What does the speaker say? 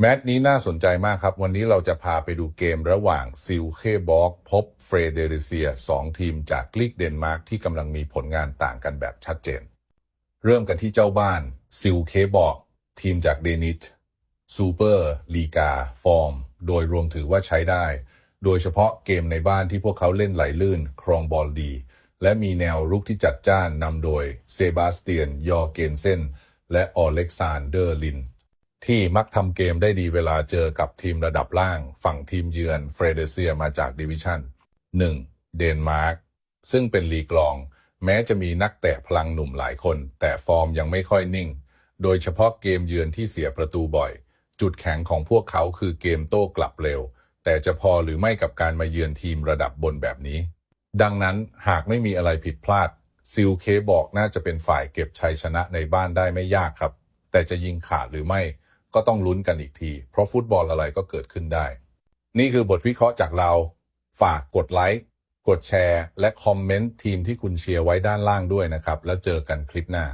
แมตช์นี้น่าสนใจมากครับ วันนี้เราจะพาไปดูเกมระหว่างซิลเคบอกพบเฟรเดริเซียสองทีมจากลีกเดนมาร์กที่กำลังมีผลงานต่างกันแบบชัดเจน เริ่มกันที่เจ้าบ้านซิลเคบอกทีมจากเดนิชซูเปอร์ลีกา ฟอร์ม โดยรวมถือว่าใช้ได้ โดยเฉพาะเกมในบ้านที่พวกเขาเล่นไหลลื่น ครองบอลดี และมีแนวรุกที่จัดจ้านนำโดยเซบาสเตียน ยอร์เกนเซนและออเล็กซานเดอร์ลิน ที่มักทำเกมได้ดีเวลาเจอกับทีมระดับล่าง ฝั่งทีมเยือนเฟรเดเซียมาจากดิวิชั่น 1. เดนมาร์กซึ่งเป็นลีกรอง แม้จะมีนักเตะพลังหนุ่มหลายคน แต่ฟอร์มยังไม่ค่อยนิ่ง โดยเฉพาะเกมเยือนที่เสียประตูบ่อย จุดแข็งของพวกเขาคือเกมโต้กลับเร็ว แต่จะพอหรือไม่กับการมาเยือนทีมระดับบนแบบนี้ ดังนั้นหากไม่มีอะไรผิดพลาดซิลเคบอกน่าจะเป็นฝ่ายเก็บชัยชนะในบ้านได้ไม่ยากครับ แต่จะยิงขาดหรือไม่ ก็ต้องลุ้นกันอีกที เพราะฟุตบอลอะไรก็เกิดขึ้นได้ นี่คือบทวิเคราะห์จากเรา ฝากกดไลค์ กดแชร์ และคอมเมนต์ทีมที่คุณเชียร์ไว้ด้านล่างด้วยนะครับ แล้วเจอกันคลิปหน้า